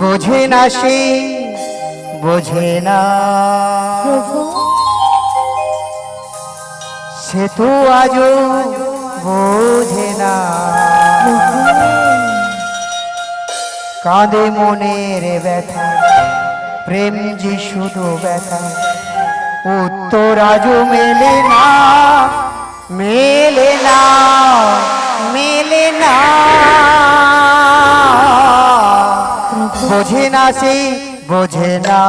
বোঝে না সে বোঝে না। সে তো আজও বোঝে না। কাঁদে মনের ব্যথা প্রেম যে শুধু ব্যথা উত্তর আজও মেলে না মেলে না মেলে না। বোঝে না সে বোঝে না।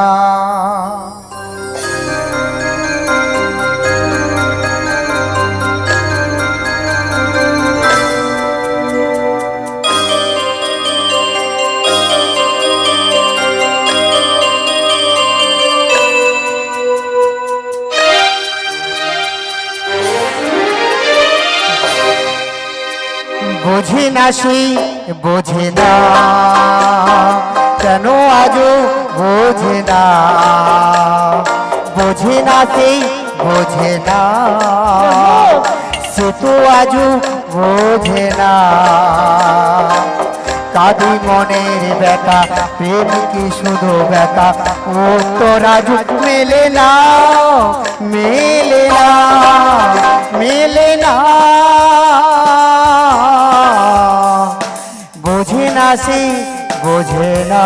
বোঝে না সে বোঝে না। কেন আজও বোঝে না? বোঝে না সেই বোঝে না। সে তো আজও বোঝে না। কাদি মনের ব্যথা, প্রেম কি শুধু ব্যথা? ও তো রাজু মেলে না মেলে না মেলে না। বোঝে না সে বোঝে না।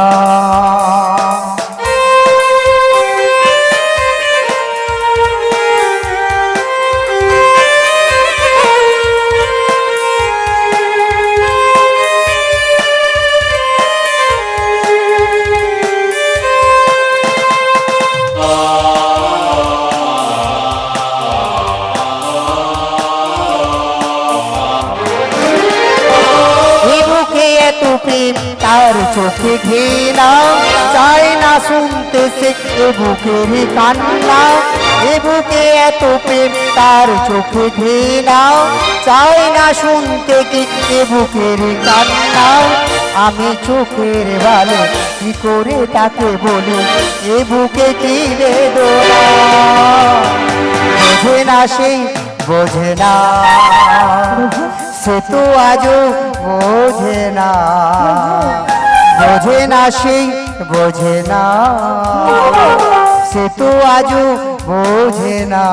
তার চোখে ঘেনা চায় না শুনতে সে, এ বুকের কান্না, এ বুকে এত প্রেম তার চোখে ঘেনা চায় না শুনতে কি, এ বুকের কান্না। আমি চোখের ভালো কি করে তাকে বলি, এ বুকে কি বেদনা বোঝে না সেই বোঝে না। সে তো আজও বোঝে না। বোঝে না সেই, বোঝে না। সে তো আজও বোঝে না।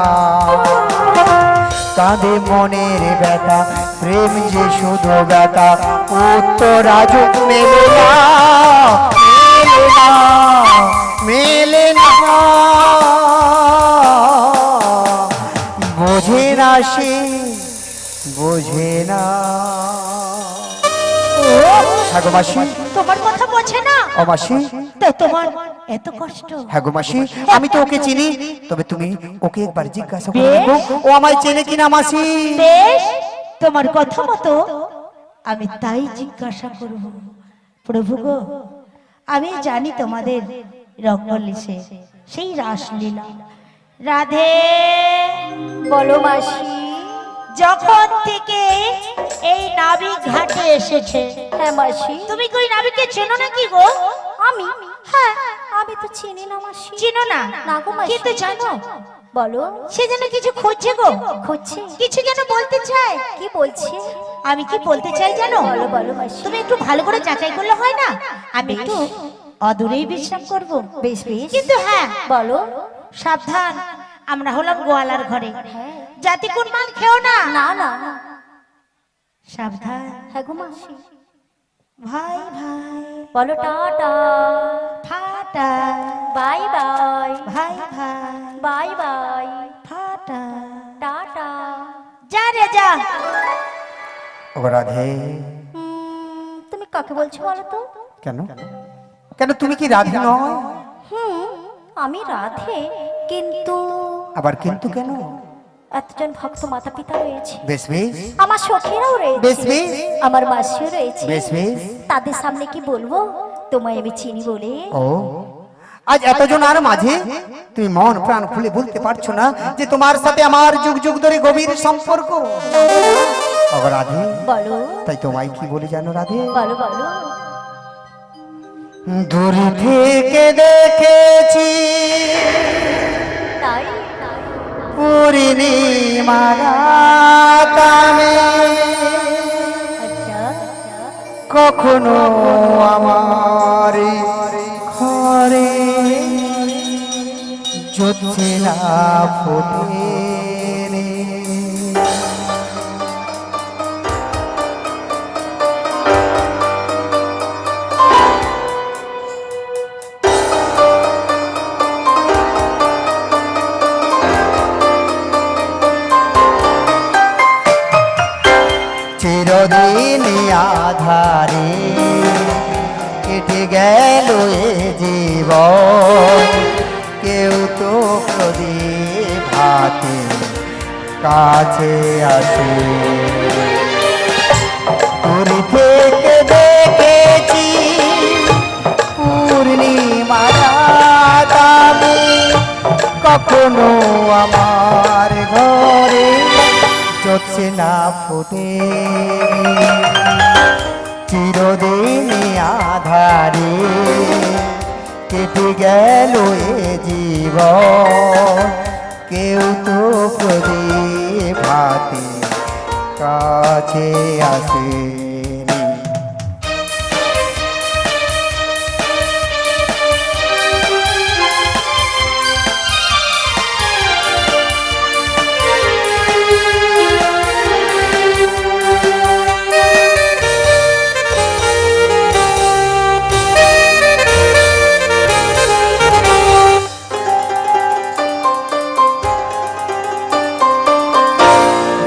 কাঁদে মনের ব্যথা, প্রেম যে শুধু ব্যথা, উত্তর আজও মেলে মেলে না মেলে না। বোঝে না সে বোঝে না। হ্যাঁ গো মাসি। তোমার কথা বোঝে না। ও মাসি। তো তোমার এত কষ্ট। হ্যাঁ গো মাসি আমি তো ওকে চিনি। তবে তুমি ওকে একবার জিজ্ঞাসা করে। দেখো ও আমায় চেনে কিনা মাসি? বেশ। তোমার কথা মতো আমি তাই জিজ্ঞাসা করব। প্রভু গো আমি জানি তোমাদের রঙ্গলিসে সেই রাসলীলা। রাধে বলো মাসি। যখন থেকে এই নাবিক ঘাটে এসেছে। হ্যাঁ মাসি। তুমি কই নাবিককে চেনো নাকি গো? আমি? হ্যাঁ আমি তো চিনি না মাসি। চিনো না? না গো মাসি। কিন্তু জানো? বলো। সে যেন কিছু খুঁজছে গো। খুঁজছে? কিছু যেন বলতে চায়। কি বলছে? আমি কি বলতে চাই জানো? বলো বলো মাসি। তুমি একটু ভালো করে যাচাই করলে হয় না? আমি একটু অদূরেই বিশ্রাম করব। বেশ বেশ। কিন্তু হ্যাঁ বলো। সাবধান। আমরা হলাম গোয়ালার ঘরে। হ্যাঁ। জাতি কোন মাল খেও না? না না সাবধান। হ্যাঁ গো মাসি। ভাই ভাই। বলো টাটা। ফাটা বাই বাই। ভাই ভাই। Bye bye. ফাটা টাটা। যা রে যা। ও রাধে। হুম, তুমি কাকে বলছো বলো তো? কেন? কেন তুমি কি রাধে নয়? হুম আমি রাধে কিন্তু আবার কিন্তু কেন? এতজন ভক্ত মাতা পিতা রয়েছে। বেশ বেশ আমার সখীরাও রয়েছে। বেশ আমার মাসিও রয়েছে। বেশ বেশ তাদের সামনে কি বলব? তোমায় আমি চিনি বলে। ও। আজ এতজন আর মাঝে? তুমি মন প্রাণ খুলে বলতে পারছ না যে তোমার সাথে আমার যুগ যুগ ধরে গভীর সম্পর্ক। রাধে। বলো। তাই তোমায় কি বলে জানো রাধে? বলো বলো। দূর থেকে দেখেছি। তাই পূর্ণিমারাতামে আচ্ছা। কখনো আমার ঘরে যোধেরা ফুটে আধারে কেটে গেল এ জীবন। কেউ তো প্রদীপ হাতে কাছে আসে। পুরী থেকে দেখেছি পূর্ণিমা আমি কখনো আমার ঘরে চলছে না। ফুটে চিরদিন আধারে কেটে গেল এ জীব কেউ তো প্রদীপ হাতে কাছে আসেনি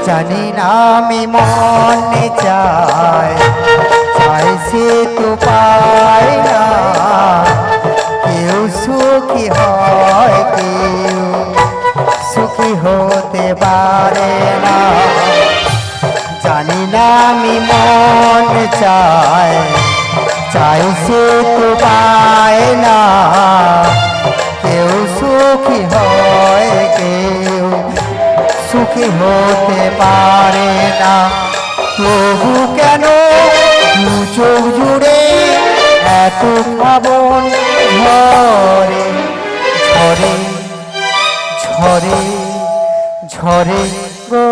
জানি না আমি মনে চাই। চাই সে তো পাই না। কেউ সুখী হয় কেউ সুখী হতে পারে না। জানি না আমি মন চাই। চাই সে তো পায় না। কেউ সুখী হয় কেউ সুখী হতে পারে না। তবু কেন চোখ জুড়ে এত ভাবন ঝরে? ঝরে ঝরে ঝরে গো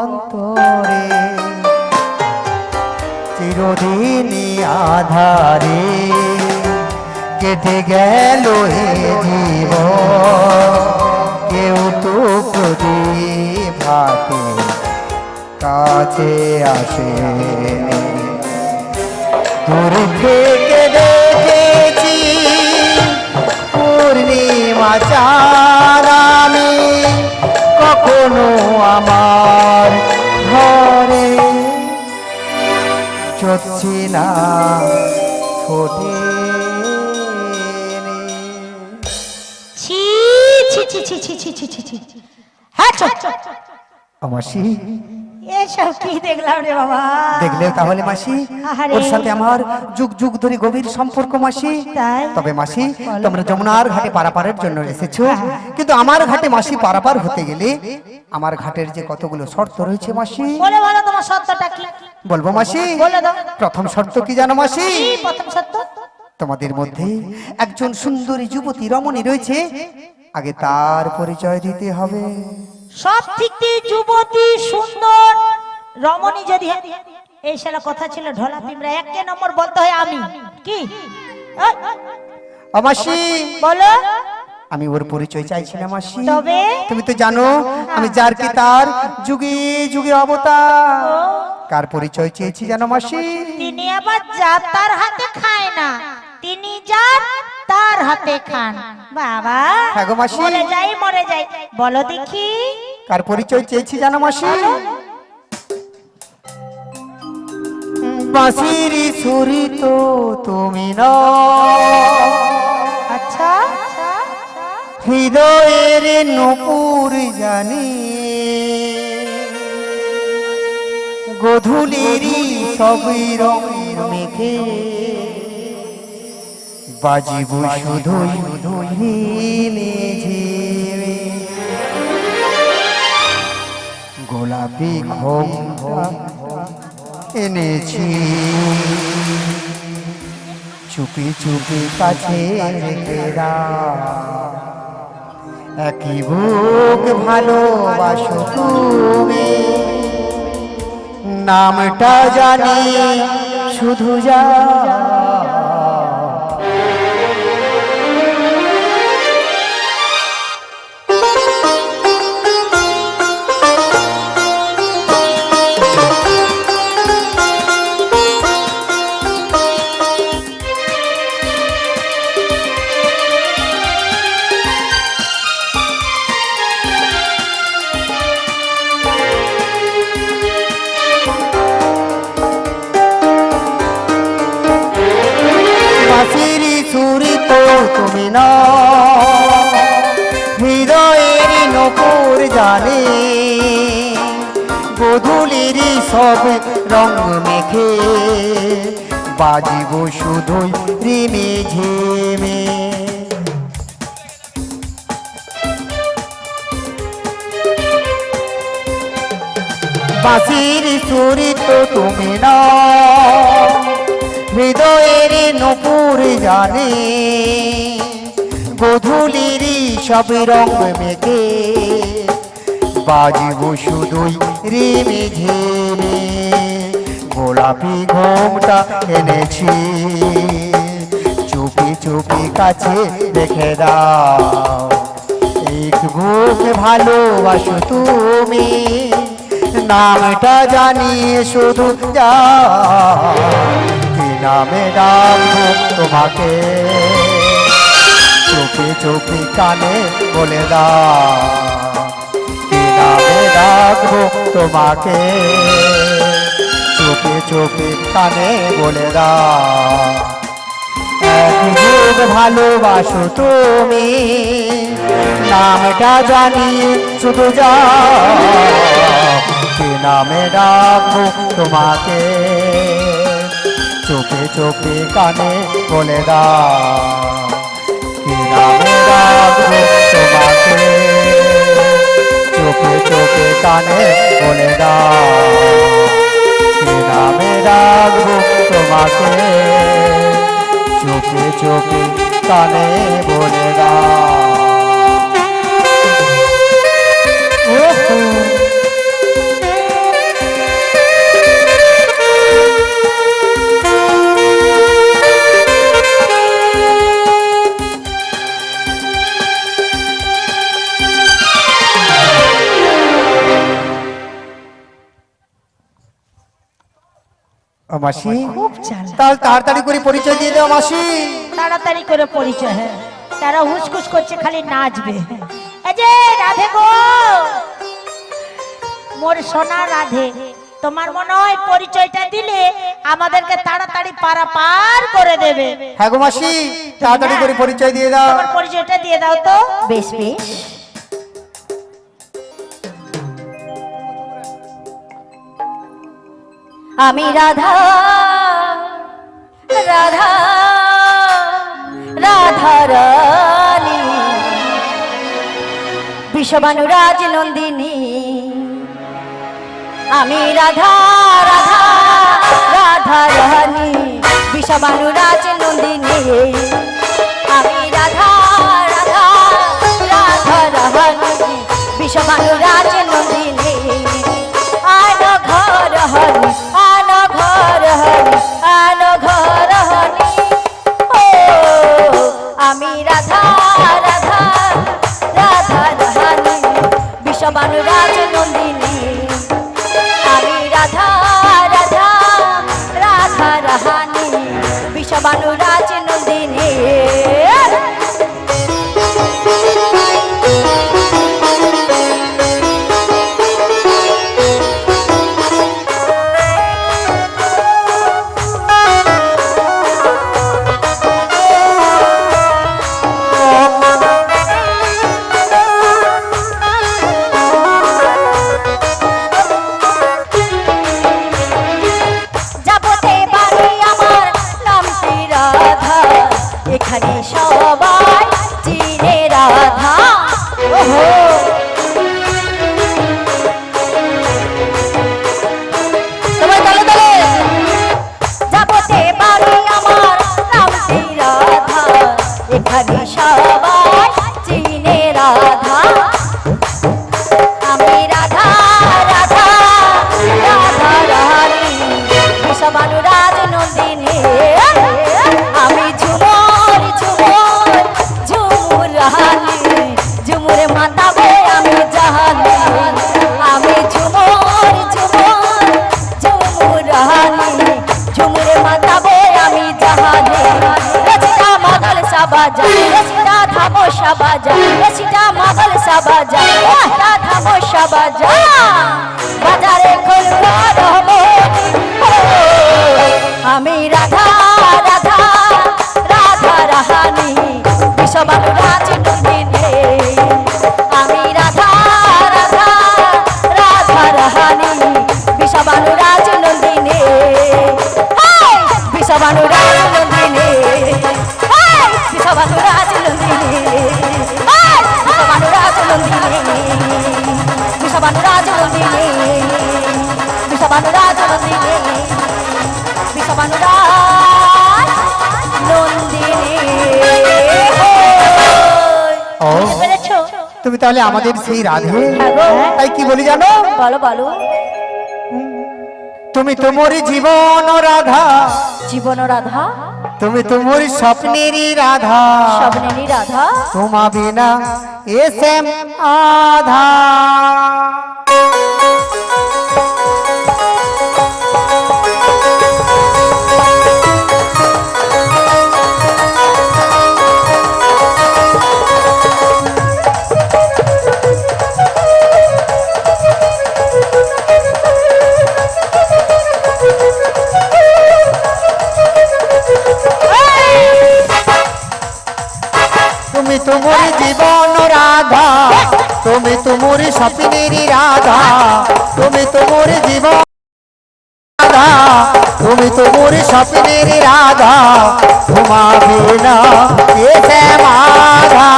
অন্তরে। চিরদিনই আধারে কেটে গেল এ জীব কাছে আসে। দূর থেকে দেখেছি পূর্ণিমা আমি। কখনো আমার ঘরে চলছি না ফোটে ছি ছি ছি ছি ছি ছি ছি ছি ছি হ্যাঁ চল। মাসি এসব কি দেখলাম রে বাবা? দেখলে তাহলে মাসি ওর সাথে আমার যুগ যুগ ধরে গভীর সম্পর্ক মাসি। তবে মাসি তোমরা যমুনার ঘাটে পারাপারের জন্য এসেছ। কিন্তু আমার ঘাটে মাসি পারাপার হতে গেলে আমার ঘাটের যে কতগুলো শর্ত রয়েছে মাসি। বলে বলো তোমার সত্যটা কি? বলব মাসি বলে দাও। প্রথম শর্ত কি জানো মাসি? প্রথম সত্য তোমাদের মধ্যে একজন সুন্দরী যুবতী রমণী রয়েছে। আগে তার পরিচয় দিতে হবে। সব দিয়ে যুবতী সুন্দর। রমণী যদি এই শালা কথা ছিল ঢোলা পিমরা এক নম্বর বলতে হয় আমি। কি? এই, বলো। আমি ওর পরিচয় চাইছি না মাসি। তবে? তুমি তো জানো আমি যার কি তার যুগে যুগে অবতার। কার পরিচয় চেয়েছি জানো মাসি? তিনি আবার যা তার হাতে খায় না তিনি যার তার হাতে খান। বাবা হ্যাঁ মাসি। মরে যাই মরে যাই। বলো দেখি। কার পরিচয় চেয়েছি জানো মাসি? বাঁশির সুরি তো তুমি না আচ্ছা। হৃদয়ের নপুর জানি। গধুলিরি সবই রং মেঘে বাজিব ঝিরে। গোলাপি ঘোমটা এনেছি। চুপি চুপি কাছে রেখে দাও একই বুক ভালোবাসো তুমি। নামটা জানি, শুধু যা না। হৃদয়ের নপুর জানে গধুলিরই সব রঙ মেখে, বাজিব শুধুই রিমে ঝেমে। বাঁশির সুরি তো তুমি না, হৃদয়ের নপুর জানে গধুলিরই সব রঙ মেঘে বাজিব শুধুই রিমে ঝেমে গোলাপি ঘোমটা এনেছি। চুপি চুপি কাছে দেখে দাও। এক বুক ভালোবাসো তুমি, নামটা জানিয়ে শুধু যা কি নামে ডাকবো তোমাকে? চুপি চোখে কানে বলে দাও কি নামে ডাকবো তোমাকে। চোখে চোখে কানে বলে দাও ভালোবাসো তুমি, নামটা জানি শুধু যাও কি নামে ডাকবো তোমাকে। চোখে চোখে কানে বলে দাও। নামে ডাকবো তোমাকে চোখে চোখে কানে বলে দাও নামে ডাকবো তোমাকে চোখে চোখে কানে বলে দাও ওহো মাসি। তাহলে তাড়াতাড়ি করে পরিচয় দিয়ে দাও মাসি। তাড়াতাড়ি করে পরিচয় হ্যাঁ। তারা হুসকুস করছে খালি নাচবে এই যে রাধে গো। মোর সোনা রাধে তোমার মনে হয় পরিচয়টা দিলে আমাদেরকে তাড়াতাড়ি পারা পার করে দেবে। হ্যাঁ গো মাসি তাড়াতাড়ি করে পরিচয় দিয়ে দাও। তোমার পরিচয়টা দিয়ে দাও তো। বেশ বেশ। আমি রাধা রাধা রাধা রানী। বিশ্ববানুরাজ নন্দিনী, আমি রাধা রাধা রাধা রানী। বিশ্ববানুরাজ নন্দিনী, আমি রাধা রাধা রাধা রানী। বিশ্ববানুরাজ নন্দিনী। তুমি তাহলে আমাদের সেই রাধে? হ্যাঁ। তাই কি বলি জানো? বলো বলো। তুমি তোমার জীবন রাধা। জীবন রাধা? তুমি তোমার স্বপ্নেরই রাধা। স্বপ্নেরই রাধা? তোমা বিনা এস এম আধা। তোমার জীবন রাধা, তুমি তুমুর স্বপ্নের রাধা, তুমি তুমুর জীবন রাধা, তুমি তুমুর স্বপ্নের রাধা, ঘুমাবে না এ মাধা,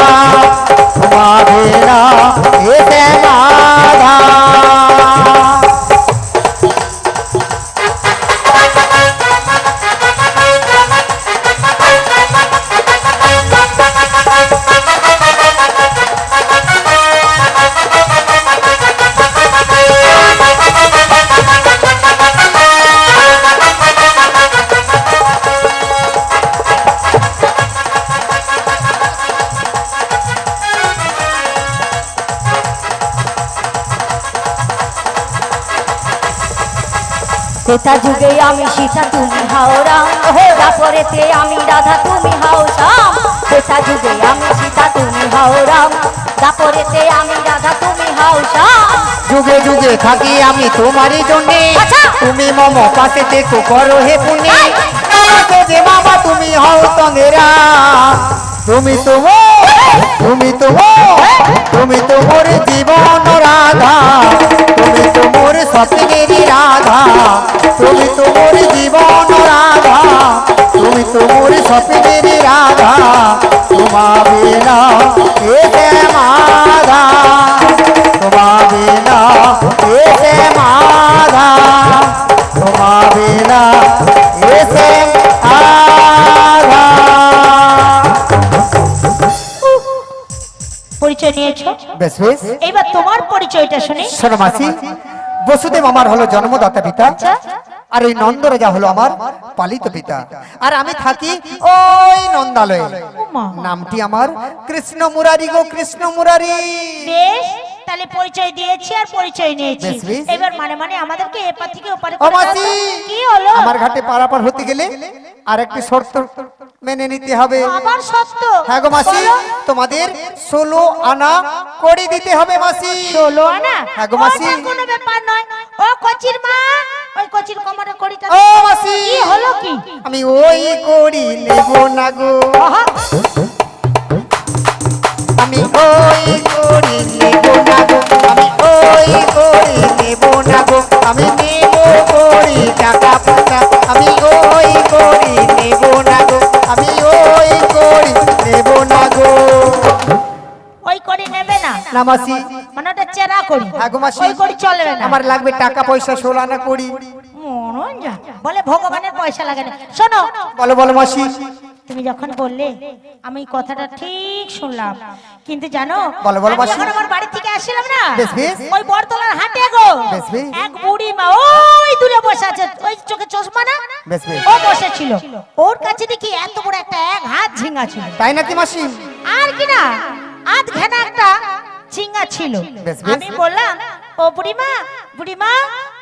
ঘুমাবে না এ শ্যামাধা তেতা যুগে আমি সীতা তুমি হাও রাম। ওহে দাপরেতে আমি রাধা তুমি হাও শ্যাম। তেতা যুগে আমি সীতা তুমি হাও রাম। দাপরেতে আমি রাধা তুমি হাও শ্যাম। যুগে যুগে থাকি আমি তোমারই জন্যে। আচ্ছা। তুমি মম পাশে দেখো করো হে পুণ্যে। বাবা তুমি হও তঙ্গেরা তুমি তো তুমি তো তুমি তো মোর জীবন রাধা। তুমি তো মোর স্বপ্নেরই রাধা। তুমি তো মোর জীবন রাধা। তুমি তো মোর স্বপ্নেরই রাধা। তোমাবে না এ মাধা। তোমাবে না এসে মাধা। তোমাবে না এসে আধা পরিচয় নিয়েছো? বেশ বেশ। এবার তোমার পরিচয়টা শুনি। শোনো মাসি বসুদেব আমার হলো জন্মদাতা পিতা আর ওই নন্দ রাজা হলো আমার পালিত পিতা। আর আমি থাকি ওই নন্দালয়ে। নামটি আমার কৃষ্ণ মুরারি গো কৃষ্ণ মুরারি। বেশ। তাহলে পরিচয় দিয়েছি আর পরিচয় নিয়েছি। এবার মানে মানে আমাদেরকে এপার থেকে ওপারে করে। কি হলো? আমার ঘাটে পারাপার হতে গেলে আর একটি শর্ত মেনে নিতে হবে। আবার সত্য হ্যাঁ গো মাসি তোমাদের ষোলো আনা করে দিতে হবে মাসি। ষোলো আনা? হ্যাঁ গো মাসি। কোনো ব্যাপার নয়। ও কচির মা ওই কচির কোমরে কড়িটা ও মাসি কি হলো কি? আমি ওই করি নেব না গো। আমি ওই করি নেব না গো আমি ওই করি নেব না গো আমি নেব করি টাকা পয়সা আমি ওই করি নেব না গো আমি ওই করি নেব না গো। ওই করি নেবে না? না মাসি। মানে ওটা চেরা করি। হ্যাঁ ওই করি চলবে না। আমার লাগবে টাকা পয়সা ষোলো আনা করি। মরণ যা। বলে ভগবানের পয়সা লাগে না। শোনো। বলো বলো মাসি। তুমি যখন বললে আমি কথাটা ঠিক শুনলাম। কিন্তু জানো বলো, বলো, যখন আমার বাড়ি থেকে আসছিলাম না। ওই বরতলার হাটে গো। এক বুড়ি মা ওই দূরে বসে আছে ওই চোখে চশমা না। ও বসে ছিল ওর কাছে দেখি এত বড় একটা এক হাত ঝিঙ্গা ছিল। তাই নাকি মাসি? আর কি না? আধ ঘেনা একটা ঝিঙ্গা ছিল। আমি বললাম ও বুড়িমা বুড়িমা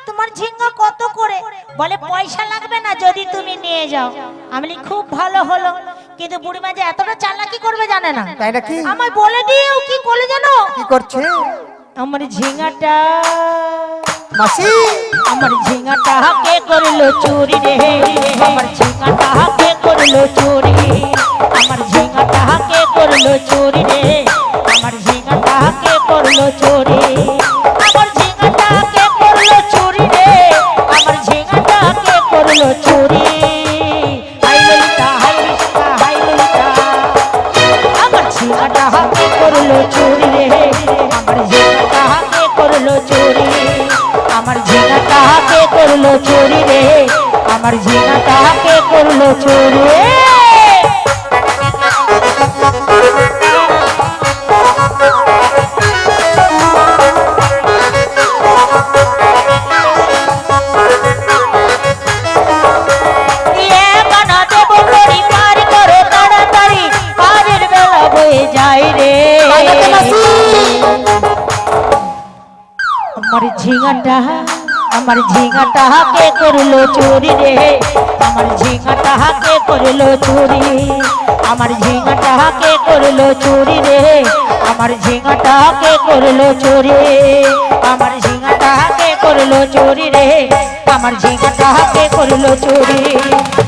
তোমার ঝিঙ্গা কত করে? বলে পয়সা লাগবে না যদি তুমি নিয়ে যাও। আমি খুব ভালো হলো। কিন্তু বুড়ি মা যে এতটা চালাকি করবে জানে না। তাই নাকি? আমায় বলে দিও কি করে জানো? কি করছে? আমার ঝিঙাটা। মাসি! আমার ঝিঙাটা কে করল চুরি রে? আমার ঝিঙাটা কে করল চুরি? আমার ঝিঙাটা কে করল চুরি রে? আমার ঝিঙাটা কে করল চুরি? আমার জিনা তাকে করল চুরে। আমার ঝিঙাটা আমার ঝিঙাটা হাতে করল চুরি রে। আমার ঝিঙাটা হাতে করল চুরি। আমার ঝিঙাটা হাতে করল চুরি রে। আমার ঝিঙাটা হাতে করল চুরি। আমার করল চুরি রে। আমার ঝিঙাটা কে করল চুরি।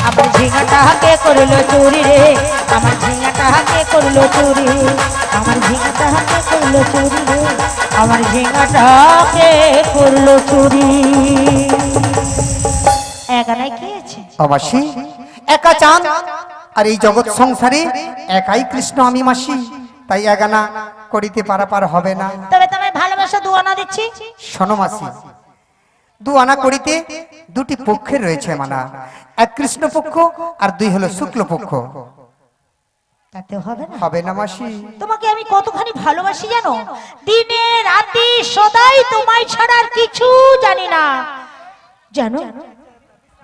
আমার ঝিঙাটা কে করল চুরি রে। আমার ঝিঙাটা কে করল চুরি। আমার ঝিঙাটা কে করল চুরি রে। আমার ঝিঙাটা কে করল চুরি। এখানে কি আছে? মাসি একা চান? আর এই জগৎ সংসারে একাই কৃষ্ণ আমি মাসি। তাই এগানা করিতে পারাপার হবে না। তবে তোমায় ভালোবাসা দুয়ানা দিচ্ছি। শোনো মাসি দু আনা করিতে দুটি পক্ষের রয়েছে মানা। এক কৃষ্ণ পক্ষ আর দুই হলো শুক্ল পক্ষ তাতে হবে না? হবে না মাসি। তোমাকে আমি কতখানি ভালোবাসি জানো? দিনে রাতে সদাই তোমায় ছাড়া আর কিছু জানি না। জানো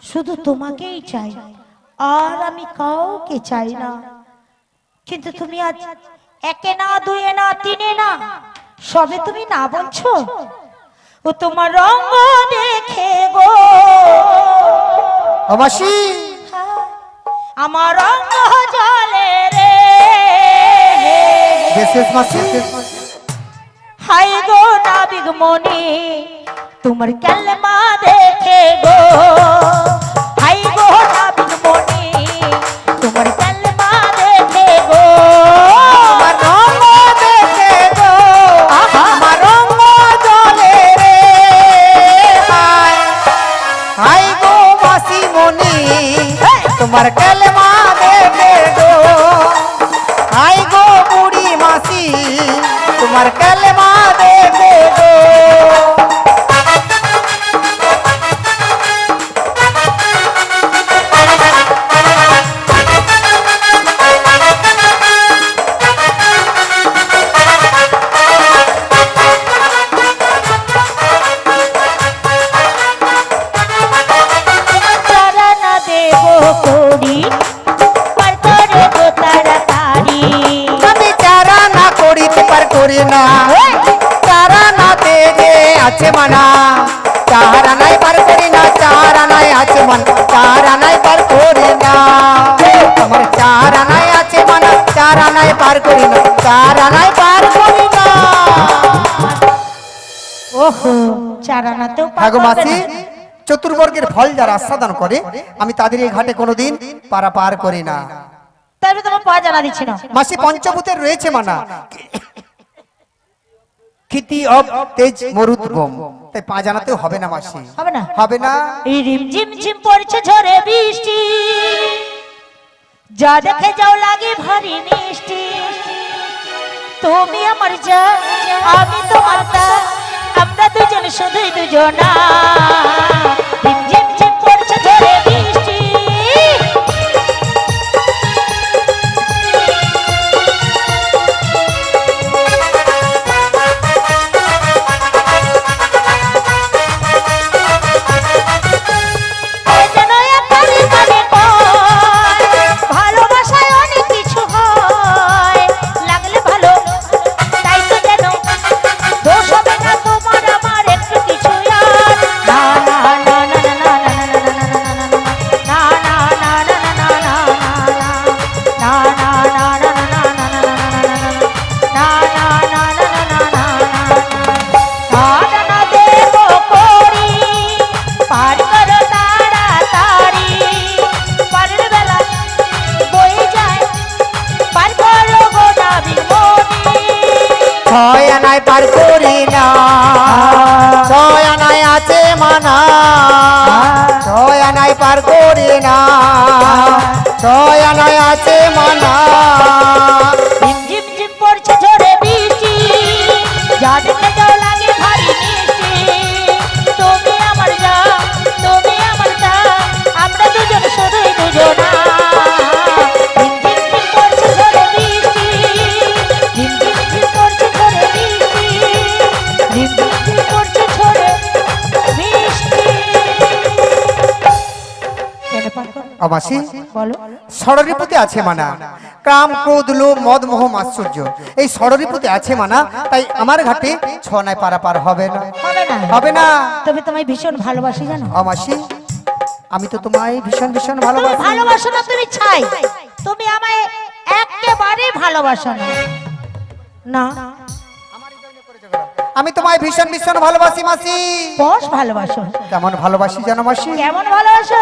শুধু তোমাকেই চাই আর আমি কাউকে চাই না। কিন্তু তুমি আজ একে না দুয়ে না তিনে না সবে তুমি না বলছো? ও তোমার রঙ দেখে গো। ও আমার রঙ জলে রে। হাই গো নাবিক মনি তোমার কালমা দেখে গো। হাই গো নাবিক তোমার কালে করি না চারা নাই পার করি না। ওহো চারানাতেও ভাগো মাসি চতুর্বর্গের ফল যারা আস্বাদন করে আমি তাদের এই ঘাটে কোনোদিন পারা পার করি না। তবে তোমার পা জানা দিচ্ছি না। মাসি পঞ্চভূতের রয়েছে মানা। খিতি অব তেজ মরুদ বোম তাই পা জানাতেও হবে না মাসি। হবে না? হবে না। এই রিম ঝিম ঝিম পড়ছে ঝরে বৃষ্টি। যা দেখে যাও লাগে ভারী মিষ্টি। তুমি আমার আমি তোমার তা আমরা দুজন শুধুই দুজনা। মাসি বলো। ষড়রিপুতে আছে মানা। কাম ক্রোধ লোভ মদ মোহ আশ্চর্য এই ষড়রিপুতে আছে মানা তাই আমার ঘাটে ছনায় পারাপার হবে না। হবে না। হবে না। তবে তোমায় ভীষণ ভালোবাসি জানো। অমাসি আমি তো তোমায় ভীষণ ভীষণ ভালোবাসি। ভালোবাসো না তুমি ছাই। তুমি আমায় একেবারে ভালোবাসো না। না। আমি তোমায় ভীষণ ভীষণ ভালোবাসি মাসি। বস ভালোবাসো। কেমন ভালোবাসি জানো মাসি? কেমন ভালোবাসো?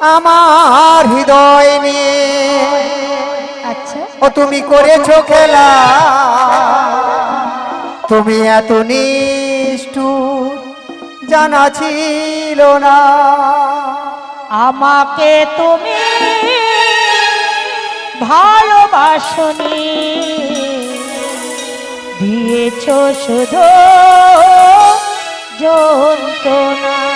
আমার হৃদয় নিয়ে। আচ্ছা। ও তুমি করেছ খেলা। তুমি এত নিষ্ঠুর জানা ছিল না। আমাকে তুমি ভালোবাসনি। দিয়েছ শুধু যন্ত্রণা।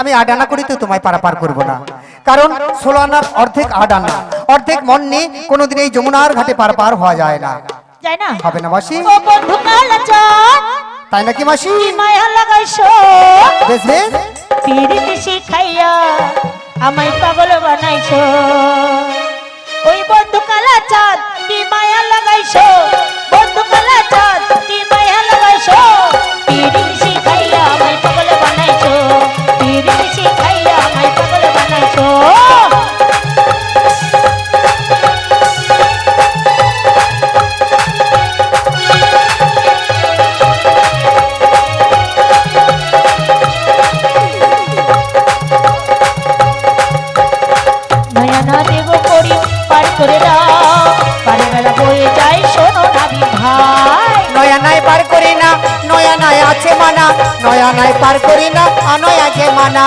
আমি আডানা করি তো তোমায় পারাপার করব না। কারণ ষোলো আনার অর্ধেক আডানা অর্ধেক মন নিয়ে কোনোদিন এই যমুনার ঘাটে পারাপার হওয়া যায় না। হবে না মাসি। তাই নাকি মাসি? মায়া লাগাইছো বেশ বেশ। পিরিতি শিখাইয়া আমায় পাগল বানাইছো। ওই বন্ধু কালাচান কি মায়া লাগাইছো বন্ধু কালাচান কি ভাই নয়া নাই পার করি না নয়া নাই আছে মানা নয়া নাই পার করি না অনয় আছে মানা।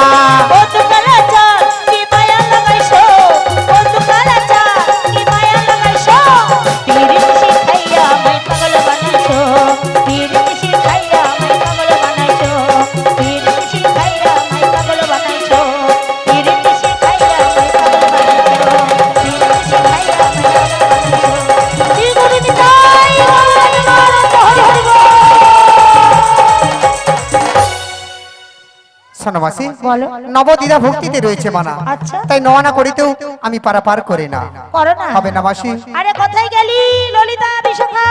শোনো মাসি বলো। নবদিদা ভক্তিতে রয়েছে মানা। আচ্ছা। তাই নয়ানা করিতেও আমি পারাপার করি না। করো না। হবে না মাসি। আরে কোথায় গেলি ললিতা বিশাখা?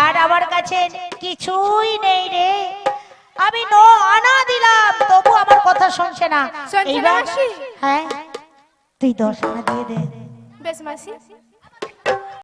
আর আমার কাছে কিছুই নেই রে। আমি নো আনা দিলাম তবু আমার কথা শুনছে না। শুনছে না, এইবার হ্যাঁ তুই দশ আনা দিয়ে দে। বেশ মাসি।